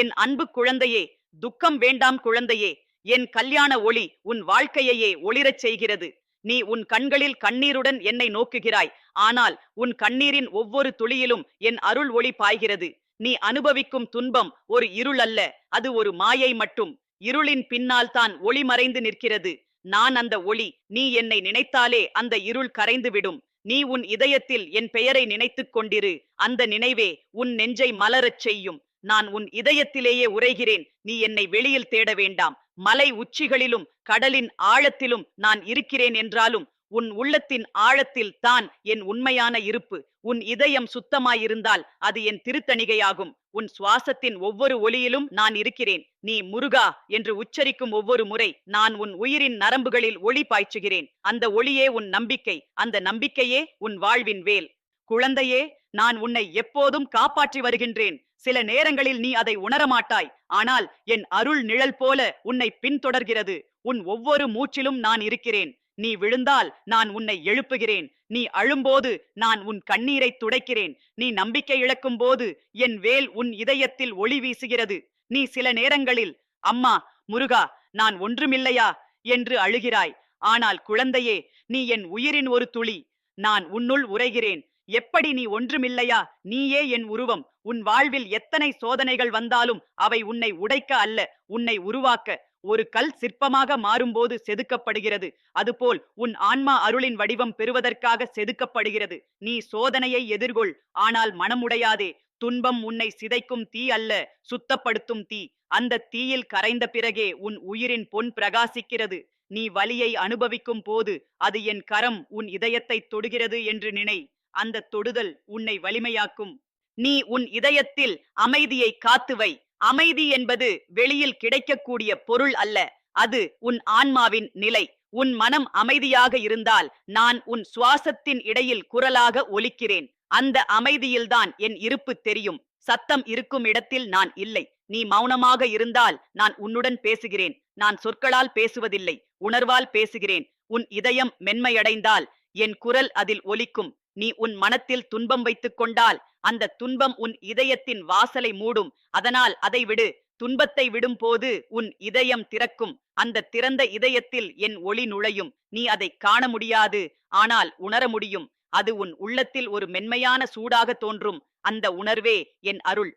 என் அன்பு குழந்தையே துக்கம் வேண்டாம் குழந்தையே என் கல்யாண ஒளி உன் வாழ்க்கையையே ஒளிரச் செய்கிறது. நீ உன் கண்களில் கண்ணீருடன் என்னை நோக்குகிறாய். ஆனால் உன் கண்ணீரின் ஒவ்வொரு துளியிலும் என் அருள் ஒளி பாய்கிறது. நீ அனுபவிக்கும் துன்பம் ஒரு இருள் அல்ல அது ஒரு மாயை மட்டும். இருளின் பின்னால் தான் ஒளி மறைந்து நிற்கிறது. நான் அந்த ஒளி நீ என்னை நினைத்தாலே அந்த இருள் கரைந்து விடும். நீ உன் இதயத்தில் என் பெயரை நினைத்துக் கொண்டிரு. அந்த நினைவே உன் நெஞ்சை மலரச் செய்யும். நான் உன் இதயத்திலேயே உரைகிறேன் நீ என்னை வெளியில் தேட வேண்டாம். மலை உச்சிகளிலும் கடலின் ஆழத்திலும் நான் இருக்கிறேன் என்றாலும் உன் உள்ளத்தின் ஆழத்தில் தான் என் உண்மையான இருப்பு. உன் இதயம் சுத்தமாயிருந்தால் அது என் திருத்தணிகையாகும். உன் சுவாசத்தின் ஒவ்வொரு ஒளியிலும் நான் இருக்கிறேன். நீ முருகா என்று உச்சரிக்கும் ஒவ்வொரு முறை நான் உன் உயிரின் நரம்புகளில் ஒளி பாய்ச்சுகிறேன். அந்த ஒளியே உன் நம்பிக்கை. அந்த நம்பிக்கையே உன் வாழ்வின் வேல். குழந்தையே நான் உன்னை எப்போதும் காப்பாற்றி வருகின்றேன். சில நேரங்களில் நீ அதை உணரமாட்டாய். ஆனால் என் அருள் நிழல் போல உன்னை பின்தொடர்கிறது. உன் ஒவ்வொரு மூச்சிலும் நான் இருக்கிறேன். நீ விழுந்தால் நான் உன்னை எழுப்புகிறேன். நீ அழும்போது நான் உன் கண்ணீரை துடைக்கிறேன். நீ நம்பிக்கை இழக்கும் போது என் வேல் உன் இதயத்தில் ஒளி வீசுகிறது. நீ சில நேரங்களில் அம்மா முருகா நான் ஒன்றுமில்லையா? என்று அழுகிறாய். ஆனால் குழந்தையே நீ என் உயிரின் ஒரு துளி. நான் உன்னுள் உரைகிறேன் எப்படி நீ ஒன்றுமில்லையா? நீயே என் உருவம். உன் வாழ்வில் எத்தனை சோதனைகள் வந்தாலும் அவை உன்னை உடைக்க அல்ல உன்னை உருவாக்க. ஒரு கல் சிற்பமாக மாறும்போது செதுக்கப்படுகிறது. அதுபோல் உன் ஆன்மா அருளின் வடிவம் பெறுவதற்காக செதுக்கப்படுகிறது. நீ சோதனையை எதிர்கொள் ஆனால் மனமுடையாதே. துன்பம் உன்னை சிதைக்கும் தீ அல்ல சுத்தப்படுத்தும் தீ. அந்த தீயில் கரைந்த பிறகே உன் உயிரின் பொன் பிரகாசிக்கிறது. நீ வலியை அனுபவிக்கும் போது அது என் கரம் உன் இதயத்தை தொடுகிறது என்று நினை. அந்த தொடுதல் உன்னை வலிமையாக்கும். நீ உன் இதயத்தில் அமைதியை காத்துவை. அமைதி என்பது வெளியில் கிடைக்கக்கூடிய பொருள் அல்ல. அது உன் ஆன்மாவின் நிலை. உன் மனம் அமைதியாக இருந்தால் நான் உன் சுவாசத்தின் இடையில் குரலாக ஒலிக்கிறேன். அந்த அமைதியில்தான் என் இருப்பு தெரியும். சத்தம் இருக்கும் இடத்தில் நான் இல்லை. நீ மௌனமாக இருந்தால் நான் உன்னுடன் பேசுகிறேன். நான் சொற்களால் பேசுவதில்லை. உணர்வால் பேசுகிறேன். உன் இதயம் மென்மையடைந்தால் என் குரல் அதில் ஒலிக்கும். நீ உன் மனத்தில் துன்பம் வைத்துக் கொண்டால் அந்த துன்பம் உன் இதயத்தின் வாசலை மூடும். அதனால் அதை விடு. துன்பத்தை விடும் போது உன் இதயம் திறக்கும். அந்த திறந்த இதயத்தில் என் ஒளி நுழையும். நீ அதை காண முடியாது. ஆனால் உணர முடியும். அது உன் உள்ளத்தில் ஒரு மென்மையான சூடாக தோன்றும். அந்த உணர்வே என் அருள்.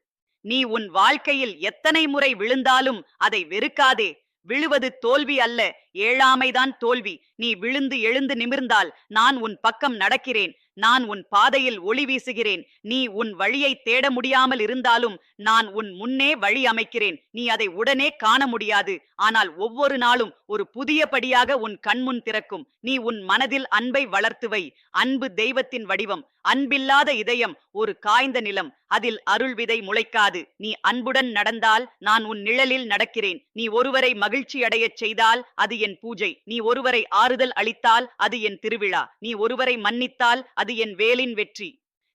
நீ உன் வாழ்க்கையில் எத்தனை முறை விழுந்தாலும் அதை வெறுக்காதே. விழுவது தோல்வி அல்ல. ஏழாமைதான் தோல்வி. நீ விழுந்து எழுந்து நிமிர்ந்தால் நான் உன் பக்கம் நடக்கிறேன். நான் உன் பாதையில் ஒளி வீசுகிறேன். நீ உன் வழியை தேட முடியாமல் இருந்தாலும் நான் உன் முன்னே வழி அமைக்கிறேன். நீ அதை உடனே காண முடியாது. ஆனால் ஒவ்வொரு நாளும் ஒரு புதிய படியாக உன் கண்முன் திறக்கும். நீ உன் மனதில் அன்பை வளர்த்துவை அன்பு தெய்வத்தின் வடிவம். அன்பில்லாத இதயம் ஒரு காய்ந்த நிலம் அதில் அருள் விதை முளைக்காது. நீ அன்புடன் நடந்தால் நான் உன் நிழலில் நடக்கிறேன். நீ ஒருவரை மகிழ்ச்சி அடையச் செய்தால் அது என் பூஜை. நீ ஒருவரை ஆறுதல் அளித்தால் அது என் திருவிழா. நீ ஒருவரை மன்னித்தால் அது என் வேலின் வெற்றி.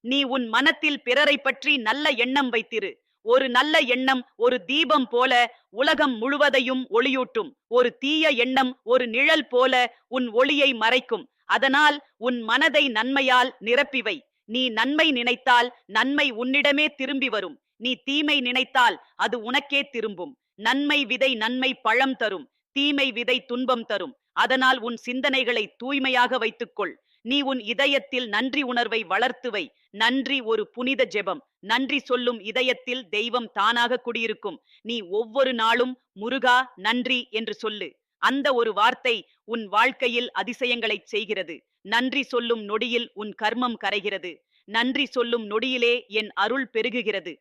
நீ உன் மனத்தில் பிறரை பற்றி நல்ல எண்ணம் வைத்திரு. ஒரு நல்ல எண்ணம் ஒரு தீபம் போல உலகம் முழுவதையும் ஒளியூட்டும். ஒரு தீய எண்ணம் ஒரு நிழல் போல உன் ஒளியை மறைக்கும். அதனால் உன் மனதை நன்மையால் நிரப்பிவை நீ நன்மை நினைத்தால் நன்மை உன்னிடமே திரும்பி வரும். நீ தீமை நினைத்தால் அது உனக்கே திரும்பும். நன்மை விதை நன்மை பழம் தரும். தீமை விதை துன்பம் தரும். அதனால் உன் சிந்தனைகளை தூய்மையாக வைத்துக்கொள் நீ உன் இதயத்தில் நன்றி உணர்வை வளர்த்துவை நன்றி ஒரு புனித ஜெபம். நன்றி சொல்லும் இதயத்தில் தெய்வம் தானாக குடியிருக்கும். நீ ஒவ்வொரு நாளும் முருகா நன்றி என்று சொல்லு. அந்த ஒரு வார்த்தை உன் வாழ்க்கையில் அதிசயங்களை செய்கிறது. நன்றி சொல்லும் நொடியில் உன் கர்மம் கரைகிறது. நன்றி சொல்லும் நொடியிலே என் அருள் பெருகுகிறது.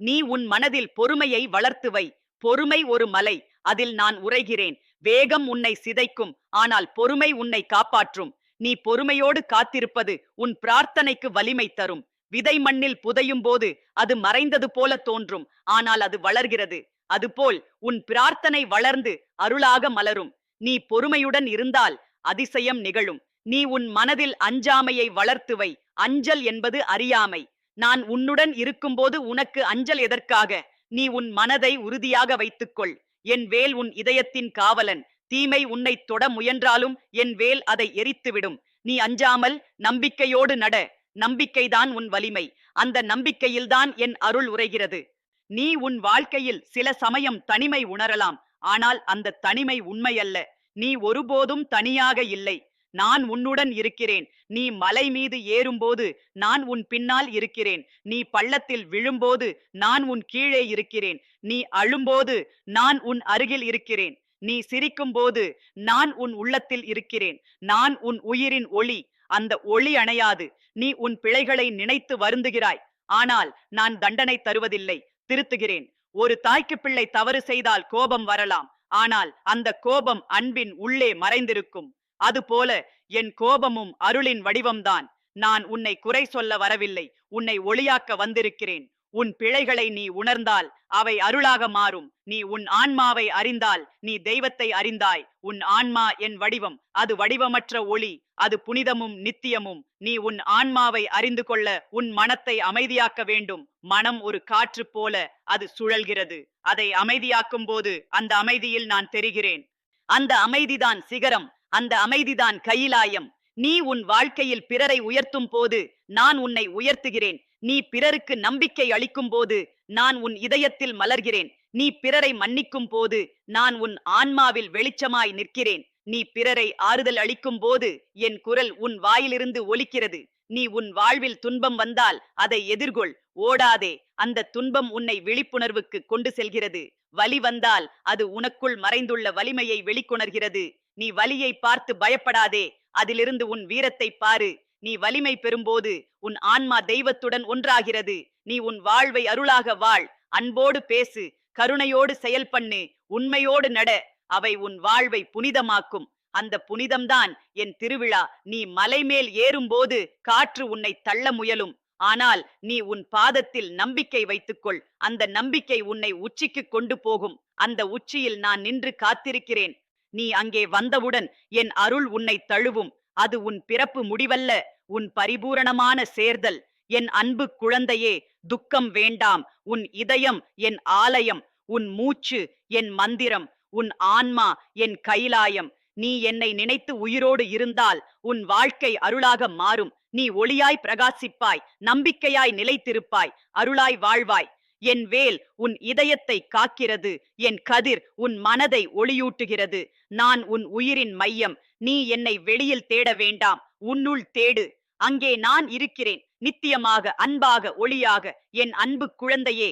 நீ உன் மனதில் பொறுமையை வளர்த்துவை பொறுமை ஒரு மலை அதில் நான் உரைகிறேன் வேகம் உன்னை சிதைக்கும் ஆனால் பொறுமை உன்னை காப்பாற்றும். நீ பொறுமையோடு காத்திருப்பது உன் பிரார்த்தனைக்கு வலிமை தரும். விதை மண்ணில் புதையும் போது அது மறைந்தது போல தோன்றும் ஆனால் அது வளர்கிறது. அதுபோல் உன் பிரார்த்தனை வளர்ந்து அருளாக மலரும். நீ பொறுமையுடன் இருந்தால் அதிசயம் நிகழும். நீ உன் மனதில் அஞ்சாமையை வளர்த்துவை. அஞ்சல் என்பது அறியாமை. நான் உன்னுடன் இருக்கும்போது உனக்கு அஞ்சல் எதற்காக? நீ உன் மனதை உறுதியாக வைத்துக்கொள். என் வேல் உன் இதயத்தின் காவலன். தீமை உன்னை தொட முயன்றாலும் என் வேல் அதை எரித்துவிடும். நீ அஞ்சாமல் நம்பிக்கையோடு நட. நம்பிக்கைதான் உன் வலிமை. அந்த நம்பிக்கையில்தான் என் அருள் உரைகிறது. நீ உன் வாழ்க்கையில் சில சமயம் தனிமை உணரலாம். ஆனால் அந்த தனிமை உண்மையல்ல. நீ ஒருபோதும் தனியாக இல்லை. நான் உன்னுடன் இருக்கிறேன். நீ மலை மீது ஏறும்போது நான் உன் பின்னால் இருக்கிறேன். நீ பள்ளத்தில் விழும்போது நான் உன் கீழே இருக்கிறேன். நீ அழும்போது நான் உன் அருகில் இருக்கிறேன். நீ சிரிக்கும்போது நான் உன் உள்ளத்தில் இருக்கிறேன். நான் உன் உயிரின் ஒளி. அந்த ஒளி அணையாது. நீ உன் பிழைகளை நினைத்து வருந்துகிறாய். ஆனால் நான் தண்டனை தருவதில்லை. திருத்துகிறேன். ஒரு தாய்க்கு பிள்ளை தவறு செய்தால் கோபம் வரலாம். ஆனால் அந்த கோபம் அன்பின் உள்ளே மறைந்திருக்கும். அதுபோல என் கோபமும் அருளின் வடிவம்தான். நான் உன்னை குறை சொல்ல வரவில்லை. உன்னை ஒளியாக்க வந்திருக்கிறேன். உன் பிழைகளை நீ உணர்ந்தால் அவை அருளாக மாறும். நீ உன் ஆன்மாவை அறிந்தால் நீ தெய்வத்தை அறிந்தாய். உன் ஆன்மா என் வடிவம். அது வடிவமற்ற ஒளி. அது புனிதமும் நித்தியமும். நீ உன் ஆன்மாவை அறிந்து கொள்ள உன் மனத்தை அமைதியாக்க வேண்டும். மனம் ஒரு காற்று போல அது சுழல்கிறது. அதை அமைதியாக்கும் போது அந்த அமைதியில் நான் தெரிகிறேன். அந்த அமைதிதான் சிகரம். அந்த அமைதிதான் கையிலாயம். நீ உன் வாழ்க்கையில் பிறரை உயர்த்தும் போது நான் உன்னை உயர்த்துகிறேன். நீ பிறருக்கு நம்பிக்கை அளிக்கும் போது நான் உன் இதயத்தில் மலர்கிறேன். நீ பிறரை மன்னிக்கும் போது நான் உன் ஆன்மாவில் வெளிச்சமாய் நிற்கிறேன். நீ பிறரை ஆறுதல் அளிக்கும் போது என் குரல் உன் வாயிலிருந்து ஒலிக்கிறது. நீ உன் வாழ்வில் துன்பம் வந்தால் அதை எதிர்கொள். ஓடாதே அந்த துன்பம் உன்னை விழிப்புணர்வுக்கு கொண்டு செல்கிறது. வலி வந்தால் அது உனக்குள் மறைந்துள்ள வலிமையை வெளிக்கொணர்கிறது. நீ வலியை பார்த்து பயப்படாதே அதிலிருந்து உன் வீரத்தை பாரு. நீ வலிமை பெறும்போது உன் ஆன்மா தெய்வத்துடன் ஒன்றாகிறது. நீ உன் வாழ்வை அருளாக வாழ். அன்போடு பேசு. கருணையோடு செயல் பண்ணு. உண்மையோடு நட. அவை உன் வாழ்வை புனிதமாக்கும். அந்த புனிதம்தான் என் திருவிழா. நீ மலை மேல் ஏறும்போது காற்று உன்னை தள்ள முயலும். ஆனால் நீ உன் பாதத்தில் நம்பிக்கை வைத்துக்கொள். அந்த நம்பிக்கை உன்னை உச்சிக்கு கொண்டு போகும். அந்த உச்சியில் நான் நின்று காத்திருக்கிறேன். நீ அங்கே வந்தவுடன் என் அருள் உன்னை தழுவும். அது உன் பிறப்பு முடிவல்ல உன் பரிபூரணமான சேர்தல். என் அன்பு குழந்தையே துக்கம் வேண்டாம். உன் இதயம் என் ஆலயம். உன் மூச்சு என் மந்திரம். உன் ஆன்மா என் கைலாயம். நீ என்னை நினைத்து உயிரோடு இருந்தால் உன் வாழ்க்கை அருளாக மாறும். நீ ஒளியாய் பிரகாசிப்பாய் நம்பிக்கையாய் நிலைத்திருப்பாய் அருளாய் வாழ்வாய். என் வேல் உன் இதயத்தை காக்கிறது என் கதிர் உன் மனதை ஒளியூட்டுகிறது. நான் உன் உயிரின் மையம் நீ என்னை வெளியில் தேட வேண்டாம். உன்னுள் தேடு. அங்கே நான் இருக்கிறேன். நித்தியமாக அன்பாக ஒளியாக என் அன்பு குழந்தையே.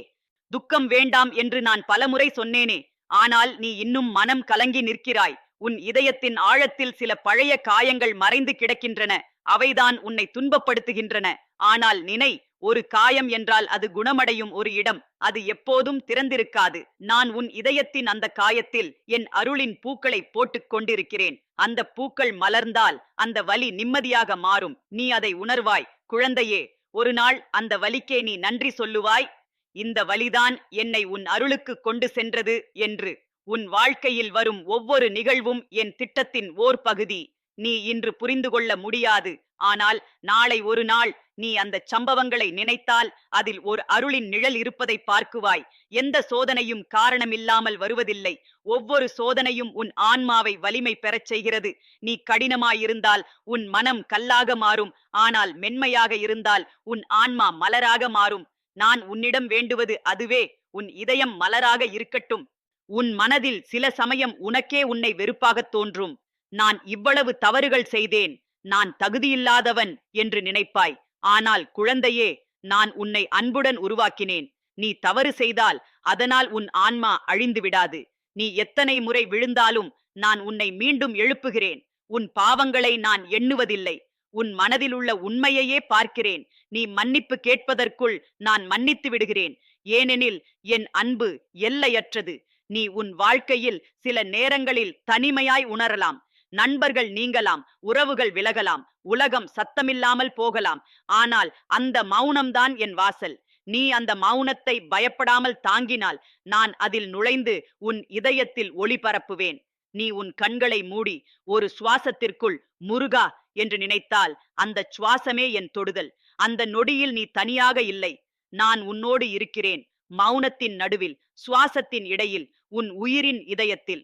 துக்கம் வேண்டாம் என்று நான் பலமுறை சொன்னேனே. ஆனால் நீ இன்னும் மனம் கலங்கி நிற்கிறாய். உன் இதயத்தின் ஆழத்தில் சில பழைய காயங்கள் மறைந்து கிடக்கின்றன. அவைதான் உன்னை துன்பப்படுத்துகின்றன. ஆனால் நினை ஒரு காயம் என்றால் அது குணமடையும் ஒரு இடம். அது எப்போதும் திறந்திருக்காது. நான் உன் இதயத்தின் அந்த காயத்தில் என் அருளின் பூக்களை போட்டுக் கொண்டிருக்கிறேன். அந்த பூக்கள் மலர்ந்தால் அந்த வலி நிம்மதியாக மாறும். நீ அதை உணர்வாய். குழந்தையே ஒரு நாள் அந்த வலிக்கே நீ நன்றி சொல்லுவாய். இந்த வலிதான் என்னை உன் அருளுக்கு கொண்டு சென்றது என்று. உன் வாழ்க்கையில் வரும் ஒவ்வொரு நிகழ்வும் என் திட்டத்தின் ஓர் பகுதி. நீ இன்று புரிந்து கொள்ள முடியாது. ஆனால் நாளை ஒரு நாள் நீ அந்த சம்பவங்களை நினைத்தால் அதில் ஒரு அருளின் நிழல் இருப்பதை பார்க்குவாய். எந்த சோதனையும் காரணமில்லாமல் வருவதில்லை. ஒவ்வொரு சோதனையும் உன் ஆன்மாவை வலிமை பெறச் செய்கிறது. நீ கடினமாயிருந்தால் உன் மனம் கல்லாக மாறும். ஆனால் மென்மையாக இருந்தால் உன் ஆன்மா மலராக மாறும். நான் உன்னிடம் வேண்டுவது அதுவே. உன் இதயம் மலராக இருக்கட்டும். உன் மனதில் சில சமயம் உனக்கே உன்னை வெறுப்பாகத் தோன்றும். நான் இவ்வளவு தவறுகள் செய்தேன். நான் தகுதியில்லாதவன் என்று நினைப்பாய். ஆனால் குழந்தையே நான் உன்னை அன்புடன் உருவாக்கினேன். நீ தவறு செய்தால் அதனால் உன் ஆன்மா அழிந்து விடாது. நீ எத்தனை முறை விழுந்தாலும் நான் உன்னை மீண்டும் எழுப்புகிறேன். உன் பாவங்களை நான் எண்ணுவதில்லை. உன் மனதில் உள்ள உண்மையையே பார்க்கிறேன். நீ மன்னிப்பு கேட்பதற்குள் நான் மன்னித்து விடுகிறேன். ஏனெனில் என் அன்பு எல்லையற்றது. நீ உன் வாழ்க்கையில் சில நேரங்களில் தனிமையாய் உணரலாம். நண்பர்கள் நீங்கலாம் உறவுகள் விலகலாம் உலகம் சத்தமில்லாமல் போகலாம். ஆனால் அந்த மௌனம்தான் என் வாசல். நீ அந்த மௌனத்தை பயப்படாமல் தாங்கினால் நான் அதில் நுழைந்து உன் இதயத்தில் ஒளி பரப்புவேன். நீ உன் கண்களை மூடி ஒரு சுவாசத்திற்குள் முருகா என்று நினைத்தால் அந்த சுவாசமே என் தொடுதல். அந்த நொடியில் நீ தனியாக இல்லை. நான் உன்னோடு இருக்கிறேன். மௌனத்தின் நடுவில் சுவாசத்தின் இடையில் உன் உயிரின் இதயத்தில்.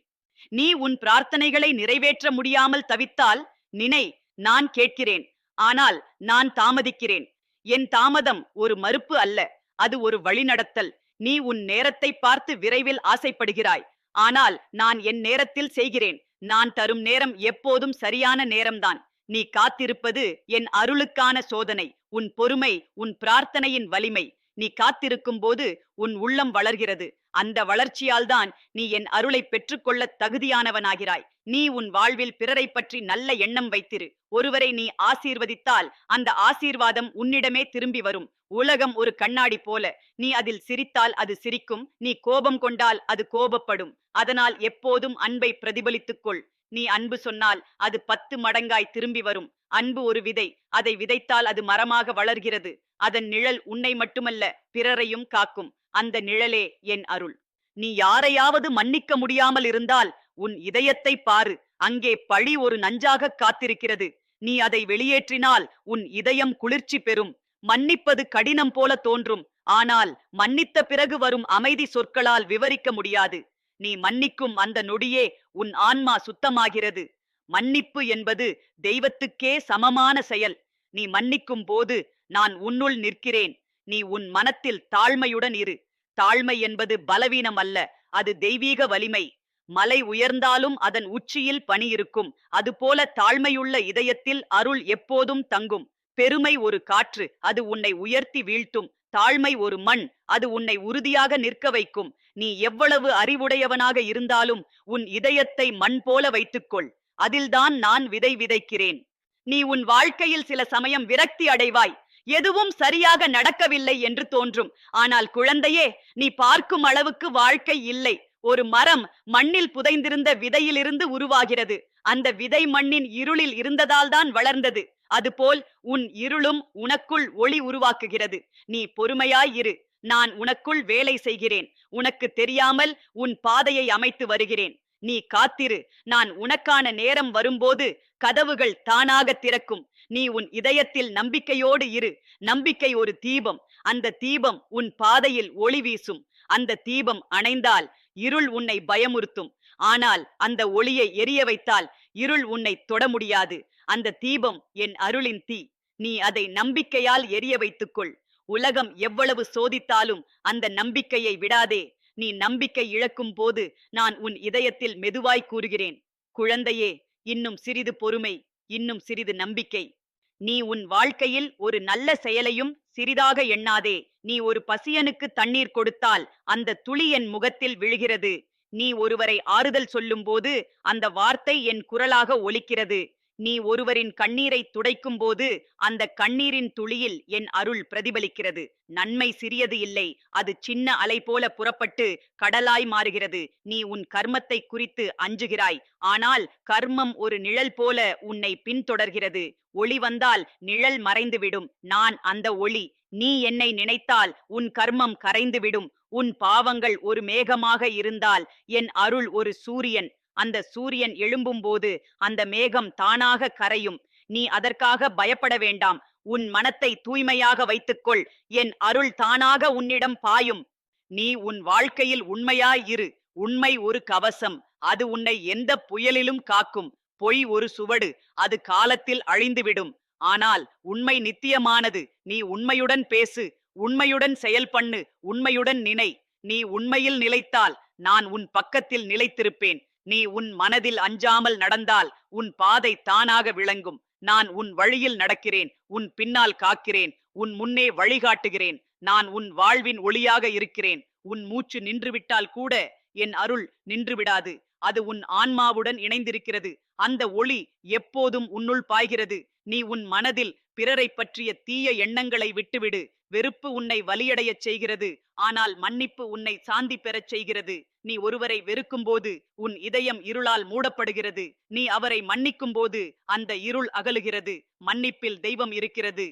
நீ உன் பிரார்த்தனைகளை நிறைவேற்ற முடியாமல் தவித்தால் நினை நான் கேட்கிறேன். ஆனால் நான் தாமதிக்கிறேன். என் தாமதம் ஒரு மறுப்பு அல்ல அது ஒரு வழிநடத்தல். நீ உன் நேரத்தை பார்த்து விரைவில் ஆசைப்படுகிறாய். ஆனால் நான் என் நேரத்தில் செய்கிறேன். நான் தரும் நேரம் எப்போதும் சரியான நேரம்தான். நீ காத்திருப்பது என் அருளுக்கான சோதனை. உன் பொறுமை உன் பிரார்த்தனையின் வலிமை. நீ காத்திருக்கும் போது உன் உள்ளம் வளர்கிறது. அந்த வளர்ச்சியால் தான் நீ என் அருளை பெற்றுக்கொள்ள தகுதியானவனாகிறாய். நீ உன் வாழ்வில் பிறரை பற்றி நல்ல எண்ணம் வைத்திரு. ஒருவரை நீ ஆசீர்வதித்தால் அந்த ஆசீர்வாதம் உன்னிடமே திரும்பி வரும். உலகம் ஒரு கண்ணாடி போல. நீ அதில் சிரித்தால் அது சிரிக்கும். நீ கோபம் கொண்டால் அது கோபப்படும். அதனால் எப்போதும் அன்பை பிரதிபலித்துக் கொள். நீ அன்பு சொன்னால் அது பத்து மடங்காய் திரும்பி வரும். அன்பு ஒரு விதை. அதை விதைத்தால் அது மரமாக வளர்கிறது. அதன் நிழல் உன்னை மட்டுமல்ல பிறரையும் காக்கும். அந்த நிழலே என் அருள். நீ யாரையாவது மன்னிக்க முடியாமல் இருந்தால் உன் இதயத்தை பாரு. அங்கே பழி ஒரு நஞ்சாக காத்திருக்கிறது. நீ அதை வெளியேற்றினால் உன் இதயம் குளிர்ச்சி பெறும். மன்னிப்பது கடினம் போல தோன்றும். ஆனால் மன்னித்த பிறகு வரும் அமைதி சொற்களால் விவரிக்க முடியாது. நீ மன்னிக்கும் அந்த நொடியே உன் ஆன்மா சுத்தமாகிறது. மன்னிப்பு என்பது தெய்வத்துக்கே சமமான செயல். நீ மன்னிக்கும் போது நான் உன்னுள் நிற்கிறேன். நீ உன் மனத்தில் தாழ்மையுடன் இரு. தாழ்மை என்பது பலவீனம் அல்ல அது தெய்வீக வலிமை. மலை உயர்ந்தாலும் அதன் உச்சியில் பனி இருக்கும் அதுபோல தாழ்மையுள்ள இதயத்தில் அருள் எப்போதும் தங்கும். பெருமை ஒரு காற்று அது உன்னை உயர்த்தி வீழ்த்தும். தாழ்மை ஒரு மண் அது உன்னை உறுதியாக நிற்க வைக்கும். நீ எவ்வளவு அறிவுடையவனாக இருந்தாலும் உன் இதயத்தை மண் போல வைத்துக்கொள். அதில்தான் நான் விதை விதைக்கிறேன். நீ உன் வாழ்க்கையில் சில சமயம் விரக்தி அடைவாய். எதுவும் சரியாக நடக்கவில்லை என்று தோன்றும். ஆனால் குழந்தையே நீ பார்க்கும் அளவுக்கு வாழ்க்கை இல்லை. ஒரு மரம் மண்ணில் புதைந்திருந்த விதையிலிருந்து உருவாகிறது. அந்த விதை மண்ணின் இருளில் இருந்ததால்தான் வளர்ந்தது. அதுபோல் உன் இருளும் உனக்குள் ஒளி உருவாக்குகிறது. நீ பொறுமையாய் இரு. நான் உனக்குள் வேலை செய்கிறேன். உனக்கு தெரியாமல் உன் பாதையை அமைத்து வருகிறேன். நீ காத்திரு. நான் உனக்கான நேரம் வரும்போது கதவுகள் தானாக திறக்கும். நீ உன் இதயத்தில் நம்பிக்கையோடு இரு. நம்பிக்கை ஒரு தீபம். அந்த தீபம் உன் பாதையில் ஒளி வீசும். அந்த தீபம் அணைந்தால் இருள் உன்னை பயமுறுத்தும். ஆனால் அந்த ஒளியை எரிய வைத்தால் இருள் உன்னை தொட முடியாது. அந்த தீபம் என் அருளின் தீ. நீ அதை நம்பிக்கையால் எரிய வைத்துக்கொள். உலகம் எவ்வளவு சோதித்தாலும் அந்த நம்பிக்கையை விடாதே. நீ நம்பிக்கை இழக்கும் போது நான் உன் இதயத்தில் மெதுவாய் கூறுகிறேன். குழந்தையே இன்னும் சிறிது பொறுமை. இன்னும் சிறிது நம்பிக்கை. நீ உன் வாழ்க்கையில் ஒரு நல்ல செயலையும் சிறிதாக எண்ணாதே. நீ ஒரு பசியனுக்கு தண்ணீர் கொடுத்தால் அந்த துளி என் முகத்தில் விழுகிறது. நீ ஒருவரை ஆறுதல் சொல்லும்போது அந்த வார்த்தை என் குரலாக ஒலிக்கிறது. நீ ஒருவரின் கண்ணீரை துடைக்கும் போது அந்த கண்ணீரின் துளியில் என் அருள் பிரதிபலிக்கிறது. நன்மை சிறியது இல்லை. அது சின்ன அலை போல புறப்பட்டு கடலாய் மாறுகிறது. நீ உன் கர்மத்தை குறித்து அஞ்சுகிறாய். ஆனால் கர்மம் ஒரு நிழல் போல உன்னை பின்தொடர்கிறது. ஒளி வந்தால் நிழல் மறைந்துவிடும். நான் அந்த ஒளி. நீ என்னை நினைத்தால் உன் கர்மம் கரைந்துவிடும். உன் பாவங்கள் ஒரு மேகமாக இருந்தால் என் அருள் ஒரு சூரியன். அந்த சூரியன் எழும்பும்போது அந்த மேகம் தானாக கரையும். நீ அதற்காக பயப்பட வேண்டாம். உன் மனத்தை தூய்மையாக வைத்துக்கொள். என் அருள் தானாக உன்னிடம் பாயும். நீ உன் வாழ்க்கையில் உண்மையாய் இரு. உண்மை ஒரு கவசம். அது உன்னை எந்த புயலிலும் காக்கும். பொய் ஒரு சுவடு. அது காலத்தில் அழிந்துவிடும். ஆனால் உண்மை நித்தியமானது. நீ உண்மையுடன் பேசு. உண்மையுடன் செயல் பண்ணு உண்மையுடன் நினை. நீ உண்மையில் நிலைத்தால் நான் உன் பக்கத்தில் நிலைத்திருப்பேன். நீ உன் மனதில் அஞ்சாமல் நடந்தால் உன் பாதை தானாக விளங்கும். நான் உன் வழியில் நடக்கிறேன் உன் பின்னால் காக்கிறேன் உன் முன்னே வழிகாட்டுகிறேன். நான் உன் வாழ்வின் ஒளியாக இருக்கிறேன். உன் மூச்சு நின்றுவிட்டால் கூட என் அருள் நின்று விடாது அது உன் ஆன்மாவுடன் இணைந்திருக்கிறது. அந்த ஒளி எப்போதும் உன்னுள் பாய்கிறது. நீ உன் மனதில் பிறரை பற்றிய தீய எண்ணங்களை விட்டுவிடு. வெறுப்பு உன்னை வலியடையச் செய்கிறது. ஆனால் மன்னிப்பு உன்னை சாந்தி பெறச் செய்கிறது. நீ ஒருவரை வெறுக்கும் போது உன் இதயம் இருளால் மூடப்படுகிறது. நீ அவரை மன்னிக்கும் போது அந்த இருள் அகலுகிறது. மன்னிப்பில் தெய்வம் இருக்கிறது.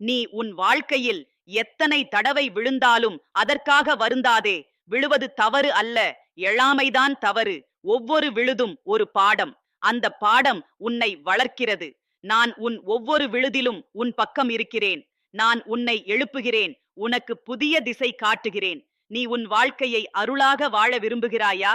நீ உன் வாழ்க்கையில் எத்தனை தடவை விழுந்தாலும் அதற்காக வருந்தாதே. விழுவது தவறு அல்ல. எழாமைதான் தவறு. ஒவ்வொரு விழுதும் ஒரு பாடம். அந்த பாடம் உன்னை வளர்க்கிறது. நான் உன் ஒவ்வொரு விழுதிலும் உன் பக்கம் இருக்கிறேன். நான் உன்னை எழுப்புகிறேன். உனக்கு புதிய திசை காட்டுகிறேன். நீ உன் வாழ்க்கையை அருளாக வாழ விரும்புகிறாயா?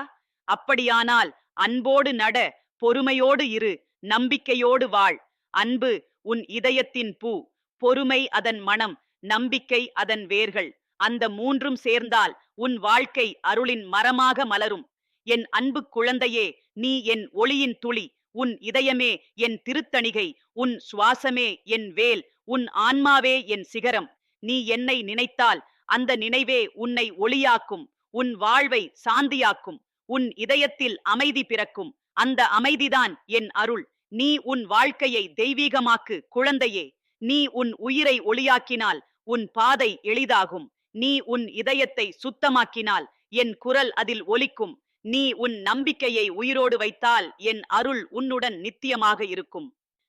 அப்படியானால் அன்போடு நட பொறுமையோடு இரு நம்பிக்கையோடு வாழ். அன்பு உன் இதயத்தின் பூ பொறுமை அதன் மனம் நம்பிக்கை அதன் வேர்கள். அந்த மூன்றும் சேர்ந்தால் உன் வாழ்க்கை அருளின் மரமாக மலரும். என் அன்பு குழந்தையே நீ என் ஒளியின் துளி உன் இதயமே என் திருத்தணிகை உன் சுவாசமே என் வேல் உன் ஆன்மாவே என் சிகரம். நீ என்னை நினைத்தால் அந்த நினைவே உன்னை ஒளியாக்கும். உன் வாழ்வை சாந்தியாக்கும். உன் இதயத்தில் அமைதி பிறக்கும். அந்த அமைதிதான் என் அருள். நீ உன் வாழ்க்கையை தெய்வீகமாக்கு குழந்தையே. நீ உன் உயிரை ஒளியாக்கினால் உன் பாதை எளிதாகும். நீ உன் இதயத்தை சுத்தமாக்கினால் என் குரல் அதில் ஒலிக்கும். நீ உன் நம்பிக்கையை உயிரோடு வைத்தால் என் அருள் உன்னுடன் நித்தியமாக இருக்கும்.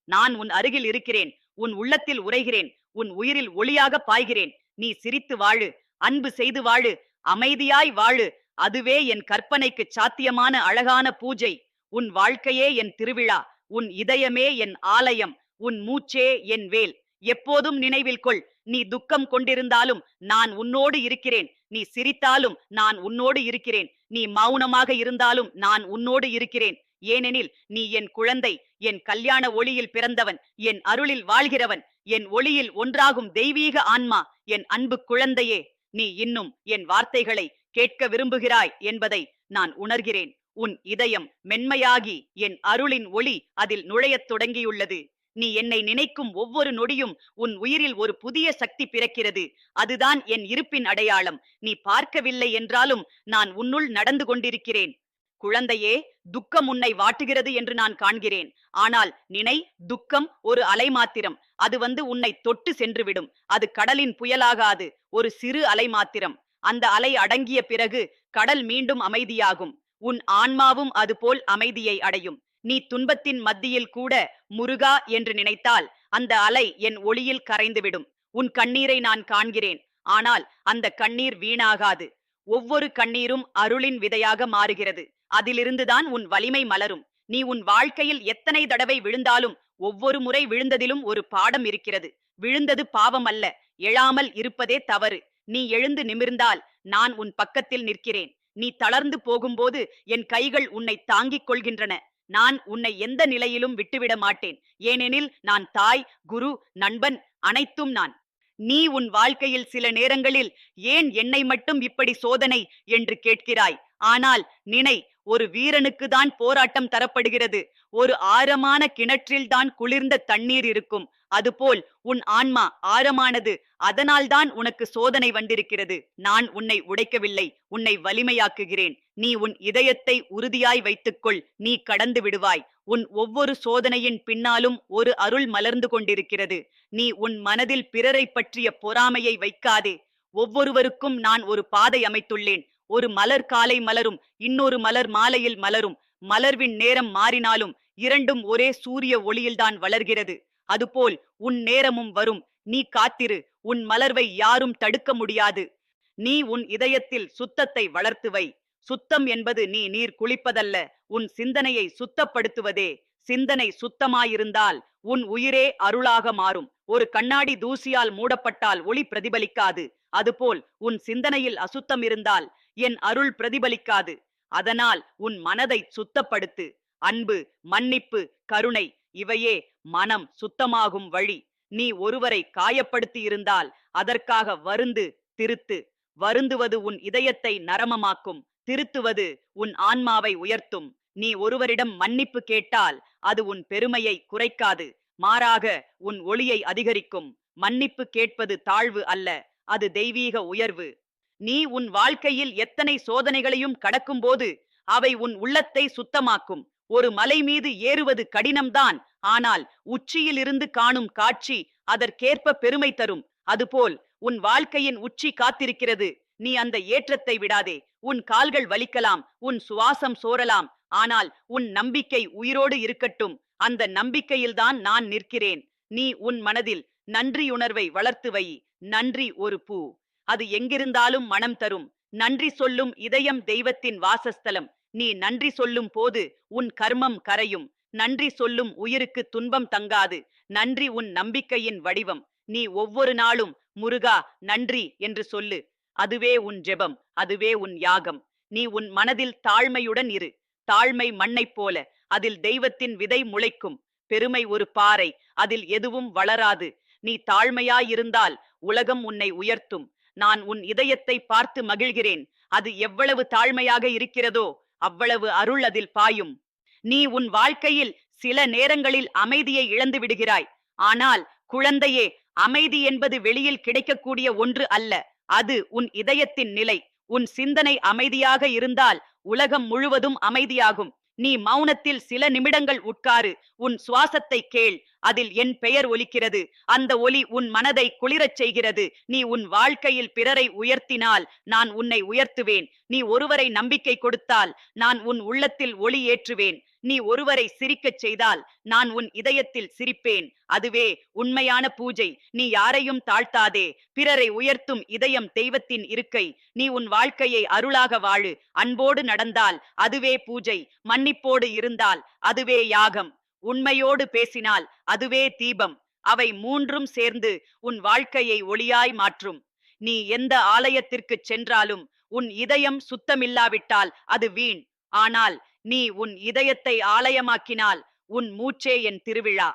நான் உன் அருகில் இருக்கிறேன். உன் உள்ளத்தில் உரைகிறேன் உன் உயிரில் ஒளியாக பாய்கிறேன். நீ சிரித்து வாழு அன்பு செய்து வாழு அமைதியாய் வாழு. அதுவே என் கற்பனைக்கு சாத்தியமான அழகான பூஜை. உன் வாழ்க்கையே என் திருவிழா உன் இதயமே என் ஆலயம் உன் மூச்சே என் வேல். எப்போதும் நினைவில் கொள் நீ துக்கம் கொண்டிருந்தாலும் நான் உன்னோடு இருக்கிறேன். நீ சிரித்தாலும் நான் உன்னோடு இருக்கிறேன். நீ மௌனமாக இருந்தாலும் நான் உன்னோடு இருக்கிறேன். ஏனெனில் நீ என் குழந்தை என் கல்யாண ஒளியில் பிறந்தவன் என் அருளில் வாழ்கிறவன் என் ஒளியில் ஒன்றாகும் தெய்வீக ஆன்மா என் அன்பு குழந்தையே நீ இன்னும் என் வார்த்தைகளை கேட்க விரும்புகிறாய் என்பதை நான் உணர்கிறேன். உன் இதயம் மென்மையாகி என் அருளின் ஒளி அதில் நுழையத் தொடங்கியுள்ளது. நீ என்னை நினைக்கும் ஒவ்வொரு நொடியும் உன் உயிரில் ஒரு புதிய சக்தி பிறக்கிறது. அதுதான் என் இருப்பின் அடையாளம். நீ பார்க்கவில்லை என்றாலும் நான் உன்னுள் நடந்து கொண்டிருக்கிறேன். குழந்தையே துக்கம் உன்னை வாட்டுகிறது என்று நான் காண்கிறேன். ஆனால் நினை துக்கம் ஒரு அலை மாத்திரம். அது வந்து உன்னை தொட்டு சென்றுவிடும். அது கடலின் புயலாகாது. ஒரு சிறு அலை மாத்திரம். அந்த அலை அடங்கிய பிறகு கடல் மீண்டும் அமைதியாகும். உன் ஆன்மாவும் அதுபோல் அமைதியை அடையும். நீ துன்பத்தின் மத்தியில் கூட முருகா என்று நினைத்தால் அந்த அலை என் ஒளியில் கரைந்துவிடும். உன் கண்ணீரை நான் காண்கிறேன். ஆனால் அந்த கண்ணீர் வீணாகாது. ஒவ்வொரு கண்ணீரும் அருளின் விதையாக மாறுகிறது. அதிலிருந்துதான் உன் வலிமை மலரும். நீ உன் வாழ்க்கையில் எத்தனை தடவை விழுந்தாலும் ஒவ்வொரு முறை விழுந்ததிலும் ஒரு பாடம் இருக்கிறது. விழுந்தது பாவம் அல்ல எழாமல் இருப்பதே தவறு. நீ எழுந்து நிமிர்ந்தால் நான் உன் பக்கத்தில் நிற்கிறேன். நீ தளர்ந்து போகும்போது என் கைகள் உன்னை தாங்கிக் கொள்கின்றன. நான் உன்னை எந்த நிலையிலும் விட்டுவிட மாட்டேன். ஏனெனில் நான் தாய் குரு நண்பன் அனைத்தும் நான். நீ உன் வாழ்க்கையில் சில நேரங்களில் ஏன் என்னை மட்டும் இப்படி சோதனை என்று கேட்கிறாய்? ஆனால் நினை ஒரு வீரனுக்கு தான் போராட்டம் தரப்படுகிறது. ஒரு ஆழமான கிணற்றில் தான் குளிர்ந்த தண்ணீர் இருக்கும். அதுபோல் உன் ஆன்மா ஆழமானது அதனால்தான் உனக்கு சோதனை வந்திருக்கிறது. நான் உன்னை உடைக்கவில்லை. உன்னை வலிமையாக்குகிறேன். நீ உன் இதயத்தை உறுதியாய் வைத்துக்கொள். நீ கடந்து விடுவாய். உன் ஒவ்வொரு சோதனையின் பின்னாலும் ஒரு அருள் மலர்ந்து கொண்டிருக்கிறது. நீ உன் மனதில் பிறரை பற்றிய பொறாமையை வைக்காதே. ஒவ்வொருவருக்கும் நான் ஒரு பாதை அமைத்துள்ளேன். ஒரு மலர் காலை மலரும் இன்னொரு மலர் மாலையில் மலரும். மலர்வின் நேரம் மாறினாலும் இரண்டும் ஒரே சூரிய ஒளியில்தான் வளர்கிறது. அதுபோல் உன் நேரமும் வரும். நீ காத்திரு. உன் மலர்வை யாரும் தடுக்க முடியாது. நீ உன் இதயத்தில் சுத்தத்தை வளர்த்து வை சுத்தம் என்பது நீ நீர் குளிப்பதல்ல. உன் சிந்தனையை சுத்தப்படுத்துவதே. சிந்தனை சுத்தமாயிருந்தால் உன் உயிரே அருளாக மாறும். ஒரு கண்ணாடி தூசியால் மூடப்பட்டால் ஒளி பிரதிபலிக்காது. அதுபோல் உன் சிந்தனையில் அசுத்தம் இருந்தால் என் அருள் பிரதிபலிக்காது. அதனால் உன் மனதை சுத்தப்படுத்து. அன்பு மன்னிப்பு கருணை இவையே மனம் சுத்தமாகும் வழி. நீ ஒருவரை காயப்படுத்தி இருந்தால் அதற்காக வருந்து திருத்து. வருந்துவது உன் இதயத்தை நரமமாக்கும். திருத்துவது உன் ஆன்மாவை உயர்த்தும். நீ ஒருவரிடம் மன்னிப்பு கேட்டால் அது உன் பெருமையை குறைக்காது. மாறாக உன் ஒளியை அதிகரிக்கும். மன்னிப்பு கேட்பது தாழ்வு அல்ல அது தெய்வீக உயர்வு. நீ உன் வாழ்க்கையில் எத்தனை சோதனைகளையும் கடக்கும்போது அவை உன் உள்ளத்தை சுத்தமாக்கும். ஒரு மலை மீது ஏறுவது கடினம்தான் ஆனால் உச்சியிலிருந்து காணும் காட்சி அதற்கேற்ப பெருமை தரும். அதுபோல் உன் வாழ்க்கையின் உச்சி காத்திருக்கிறது. நீ அந்த ஏற்றத்தை விடாதே. உன் கால்கள் வலிக்கலாம் உன் சுவாசம் சோரலாம் ஆனால் உன் நம்பிக்கை உயிரோடு இருக்கட்டும். அந்த நம்பிக்கையில்தான் நான் நிற்கிறேன். நீ உன் மனதில் நன்றியுணர்வை வளர்த்து வை. நன்றி ஒரு பூ. அது எங்கிருந்தாலும் மனம் தரும். நன்றி சொல்லும் இதயம் தெய்வத்தின் வாசஸ்தலம். நீ நன்றி சொல்லும் போது உன் கர்மம் கரையும். நன்றி சொல்லும் உயிருக்கு துன்பம் தங்காது. நன்றி உன் நம்பிக்கையின் வடிவம். நீ ஒவ்வொரு நாளும் முருகா நன்றி என்று சொல்லு. அதுவே உன் ஜெபம். அதுவே உன் யாகம். நீ உன் மனதில் தாழ்மையுடன் இரு. தாழ்மை மண்ணைப் போல. அதில் தெய்வத்தின் விதை முளைக்கும். பெருமை ஒரு பாறை. அதில் எதுவும் வளராது. நீ தாழ்மையாயிருந்தால் உலகம் உன்னை உயர்த்தும். நான் உன் இதயத்தை பார்த்து மகிழ்கிறேன். அது எவ்வளவு தாழ்மையாக இருக்கிறதோ அவ்வளவு அருள் அதில் பாயும். நீ உன் வாழ்க்கையில் சில நேரங்களில் அமைதியை இழந்து விடுகிறாய். ஆனால் குழந்தையே அமைதி என்பது வெளியில் கிடைக்கக்கூடிய ஒன்று அல்ல. அது உன் இதயத்தின் நிலை. உன் சிந்தனை அமைதியாக இருந்தால் உலகம் முழுவதும் அமைதியாகும். நீ மௌனத்தில் சில நிமிடங்கள் உட்காரு உன் சுவாசத்தை கேள் அதில் என் பெயர் ஒலிக்கிறது அந்த ஒலி உன் மனதை குளிரச் செய்கிறது நீ உன் வாழ்க்கையில் பிறரை உயர்த்தினால் நான் உன்னை உயர்த்துவேன் நீ ஒருவரை நம்பிக்கை கொடுத்தால் நான் உன் உள்ளத்தில் ஒளி ஏற்றுவேன் நீ ஒருவரை சிரிக்கச் செய்தால் நான் உன் இதயத்தில் சிரிப்பேன். அதுவே உண்மையான பூஜை. நீ யாரையும் தாழ்த்தாதே. பிறரை உயர்த்தும் இதயம் தெய்வத்தின் இருக்கை. நீ உன் வாழ்க்கையை அருளாக வாழு. அன்போடு நடந்தால் அதுவே பூஜை. மன்னிப்போடு இருந்தால் அதுவே யாகம். உண்மையோடு பேசினால் அதுவே தீபம். அவை மூன்றும் சேர்ந்து உன் வாழ்க்கையை ஒளியாய் மாற்றும். நீ எந்த ஆலயத்திற்குச் சென்றாலும் உன் இதயம் சுத்தமில்லாவிட்டால் அது வீண். ஆனால் நீ உன் இதயத்தை ஆலயமாக்கினால் உன் மூச்சே என் திருவிழா.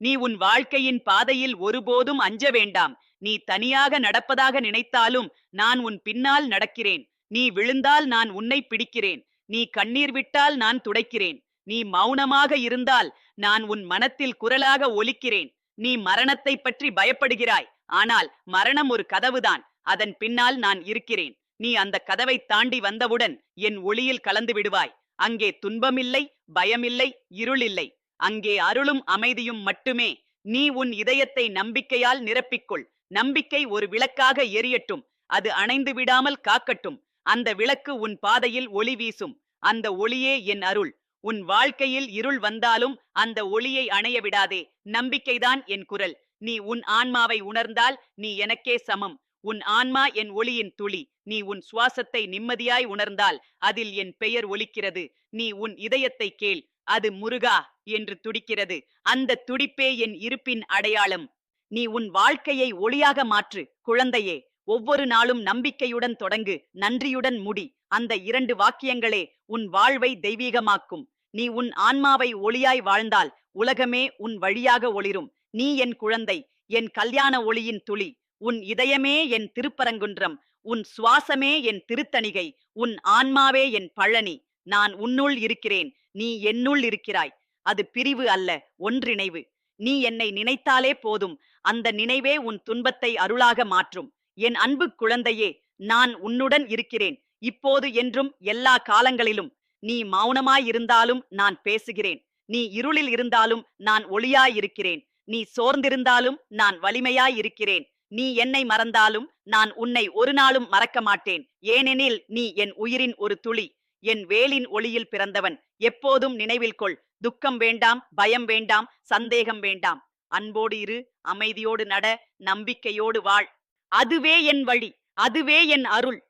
நீ உன் வாழ்க்கையின் பாதையில் ஒருபோதும் அஞ்ச வேண்டாம். நீ தனியாக நடப்பதாக நினைத்தாலும் நான் உன் பின்னால் நடக்கிறேன். நீ விழுந்தால் நான் உன்னை பிடிக்கிறேன். நீ கண்ணீர் விட்டால் நான் துடைக்கிறேன். நீ மௌனமாக இருந்தால் நான் உன் மனத்தில் குரலாக ஒலிக்கிறேன். நீ மரணத்தை பற்றி பயப்படுகிறாய். ஆனால் மரணம் ஒரு கதவுதான். அதன் பின்னால் நான் இருக்கிறேன். நீ அந்த கதவை தாண்டி வந்தவுடன் என் ஒளியில் கலந்து விடுவாய். அங்கே துன்பமில்லை பயமில்லை இருளில்லை. அங்கே அருளும் அமைதியும் மட்டுமே. நீ உன் இதயத்தை நம்பிக்கையால் நிரப்பிக்கொள். நம்பிக்கை ஒரு விளக்காக எரியட்டும். அது அணைந்து விடாமல் காக்கட்டும். அந்த விளக்கு உன் பாதையில் ஒளி வீசும். அந்த ஒளியே என் அருள். உன் வாழ்க்கையில் இருள் வந்தாலும் அந்த ஒளியை அணைய விடாதே. நம்பிக்கைதான் என் குரல். நீ உன் ஆன்மாவை உணர்ந்தால் நீ எனக்கே சமம். உன் ஆன்மா என் ஒளியின் துளி. நீ உன் சுவாசத்தை நிம்மதியாய் உணர்ந்தால் அதில் என் பெயர் ஒலிக்கிறது. நீ உன் இதயத்தை கேள். அது முருகா என்று துடிக்கிறது. அந்த துடிப்பே என் இருப்பின் அடையாளம். நீ உன் வாழ்க்கையை ஒளியாக மாற்று குழந்தையே. ஒவ்வொரு நாளும் நம்பிக்கையுடன் தொடங்கு நன்றியுடன் முடி. அந்த இரண்டு வாக்கியங்களே உன் வாழ்வை தெய்வீகமாக்கும். நீ உன் ஆன்மாவை ஒளியாய் வாழ்ந்தால் உலகமே உன் வழியாக ஒளிரும். நீ என் குழந்தை என் கல்யாண ஒளியின் துளி. உன் இதயமே என் திருப்பரங்குன்றம் உன் சுவாசமே என் திருத்தணிகை உன் ஆன்மாவே என் பழனி நான் உன்னுள் இருக்கிறேன் நீ என்னுள் இருக்கிறாய். அது பிரிவு அல்ல ஒன்றிணைவு. நீ என்னை நினைத்தாலே போதும் அந்த நினைவே உன் துன்பத்தை அருளாக மாற்றும். என் அன்பு குழந்தையே நான் உன்னுடன் இருக்கிறேன் இப்போது என்றும் எல்லா காலங்களிலும். நீ மௌனமாயிருந்தாலும் நான் பேசுகிறேன் நீ இருளில் இருந்தாலும் நான் ஒளியாயிருக்கிறேன் நீ சோர்ந்திருந்தாலும் நான் வலிமையாயிருக்கிறேன் நீ என்னை மறந்தாலும் நான் உன்னை ஒரு நாளும் மறக்க மாட்டேன். ஏனெனில் நீ என் உயிரின் ஒரு துளி. என் வேலின் ஒளியில் பிறந்தவன். எப்போதும் நினைவில் கொள். துக்கம் வேண்டாம் பயம் வேண்டாம் சந்தேகம் வேண்டாம். அன்போடு இரு அமைதியோடு நட நம்பிக்கையோடு வாழ். அதுவே என் வழி. அதுவே என் அருள்.